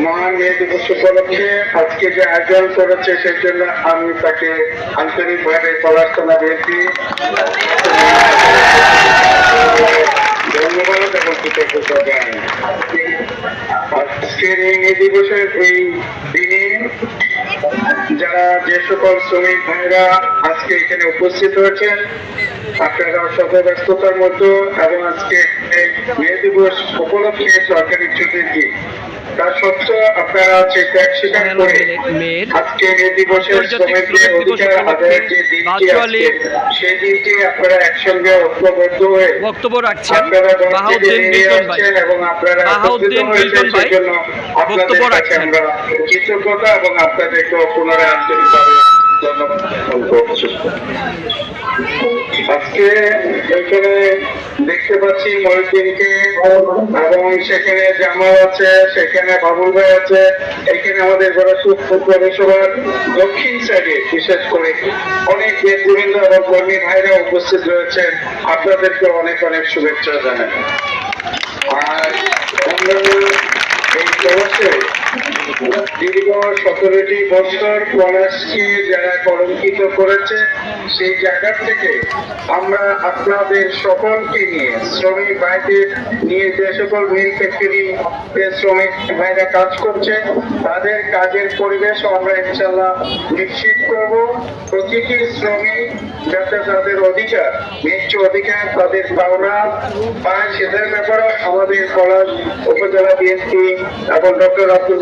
মহান মে দিবস উপলক্ষে আজকে যে আয়োজন করেছে, সেই জন্য আমি তাকে আন্তরিকভাবে পড়াশোনা দিয়েছি। ধন্যবাদ এবং কৃতজ্ঞতা জানাই। আজকের এই মে দিবসের এই দিনে যারা যে সকল শ্রমিক ভাইরা আজকে এখানে উপস্থিত হয়েছেন, আপনারা শত ব্যস্ততার মধ্যে এবং আজকে মে দিবস উপলক্ষে সরকারি ছুটির দিন। তা সত্ত্বেও আপনারা যে স্বীকার করে মেয়ের আজকে দিবসের শ্রমিকদের অধিকার আদায়ের যে দিনটি ভার্চুয়ালি সেই দিনটি আপনারা একসঙ্গে ঐক্যবদ্ধ হয়ে বক্তব্য রাখছেন আপনারা বাহাউদ্দিন ভাই এবং আপনারা বাহাউদ্দিন একত্রিত ভাই বক্তব্য রাখছেন। কৃতজ্ঞতা এবং আপনাদেরকে পুনরায় আন্তরিকভাবে ধন্যবাদ। আজকে এখানে দেখতে পাচ্ছি মহিউদ্দিনকে এবং সেখানে জামাল আছে, সেখানে বাবুল ভাই আছে, এখানে আমাদের গোরখপুর পৌরসভার দক্ষিণ সাইডে, বিশেষ করে অনেক নেতৃবৃন্দ এবং কর্মী ভাইরা উপস্থিত রয়েছেন আপনাদেরকে অনেক অনেক শুভেচ্ছা জানাই আর এই প্রবাসে দীর্ঘ সতেরোটি বছর পলাশকে যারা কলঙ্কিত করেছে, সেই থেকে আমরা আপনাদের সকলকে নিয়ে, শ্রমিক ভাইদের নিয়ে যে সকল মিল শ্রমিক ভাইরা কাজ করছে, তাদের কাজের পরিবেশ আমরা ইনশাল্লাহ নিশ্চিত করব। প্রতিটি শ্রমিক যাতে তাদের অধিকার ন্যায্য অধিকার, তাদের পাওনা পায়, সেটার ব্যাপারে আমাদের পলাশ উপজেলা বিএনপি এবং ডক্টর আব্দুল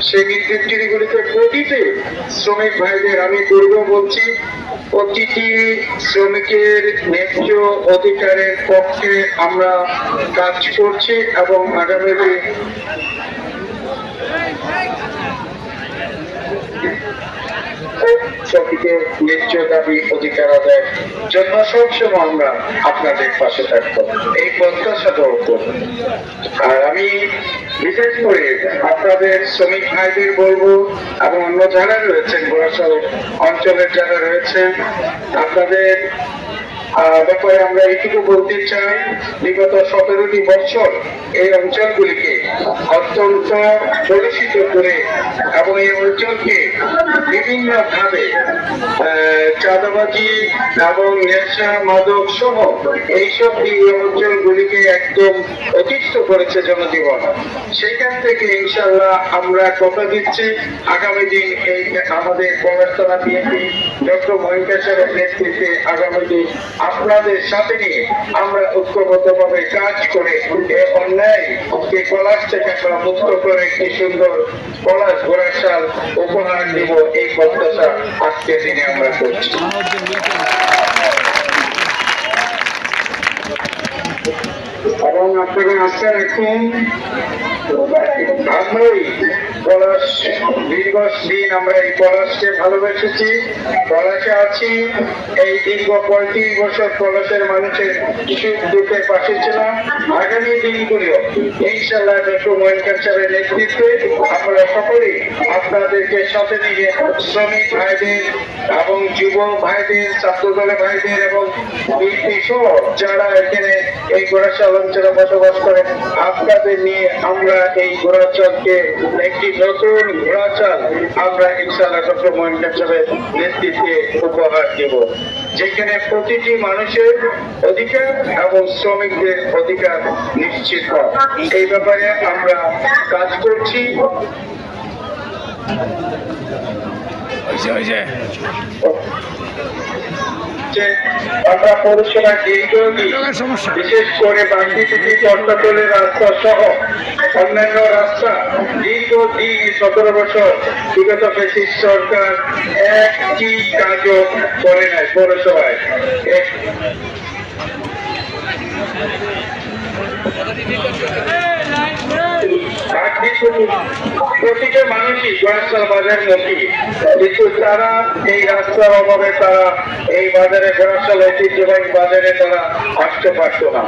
সেই মিল ফ্যাক্টরিগুলিতে প্রতিটি শ্রমিক ভাইদের আমি পূর্ব বলছি, প্রতিটি শ্রমিকের ন্যায্য অধিকারের পক্ষে আমরা কাজ করছি এবং আগামী আমরা আপনাদের পাশে থাকব। এই প্রত্যাশা করব আর আমি বিশেষ করে আপনাদের শ্রমিক ভাইদের বলব এবং অন্য যারা রয়েছেন বরাসল অঞ্চলের যারা রয়েছেন, আপনাদের ব্যাপারে আমরা এইটুকু বলতে চাই, বিগত সতেরোটি বছর এই অঞ্চলগুলিকে অত্যন্ত কলুষিত করে এবং এই অঞ্চলকে বিভিন্ন ভাবে চাঁদাবাজি এবং নেশা, মাদক সহ এইসব এই অঞ্চলগুলিকে একদম অতিষ্ঠ করেছে জনজীবন। সেখান থেকে ইনশাল্লাহ আমরা কথা দিচ্ছি। আগামী দিন এই আমাদের পড়াশোনা বিএনপি ডক্টর মহিকা নেতৃত্বে আগামী দিন আপনাদের সাথে নিয়ে আমরা ঐক্যবদ্ধভাবে কাজ করে অন্যায় পলাশ থেকে আমরা মুক্ত করে একটি সুন্দর পলাশ ঘোড়াশাল উপহার দিব এই প্রত্যাশা আজকের দিনে আমরা করছি। এবং আপনারা আশা রাখুন, আমরাই আপনাদেরকে সাথে নিয়ে শ্রমিক ভাইদের এবং যুব ভাইদের ছাত্র দলের ভাইদের এবং যারা এখানে এই গোড়াশাল অঞ্চলে বসবাস করেন, আপনাদের নিয়ে আমরা এই গোড়াচলকে একটি নতুন ঘোরাচাল আমরা ইনশাআল্লাহ ডক্টর মহিনকার সাহেবের নেতৃত্বে উপহার দেব। যেখানে প্রতিটি মানুষের অধিকার এবং শ্রমিকদের অধিকার নিশ্চিত হয়। এই ব্যাপারে আমরা কাজ করছি। যে আমরা পৌরসভার দীর্ঘদিন বিশেষ করে বাগদিঘি চর্চাতলের রাস্তা সহ অন্যান্য রাস্তা দীর্ঘদিন সতেরো বছর বিগত ব্রিটিশ সরকার একটি কাজও করে নাই পৌরসভায়। এক- বাকি প্রতিটা মানুষই গোয়াসাল বাজার মুখী কিন্তু তারা এই রাস্তার অভাবে তারা এই বাজারে গোয়াসাল ঐতিহ্যবাহী বাজারে তারা আসতে পারতো না।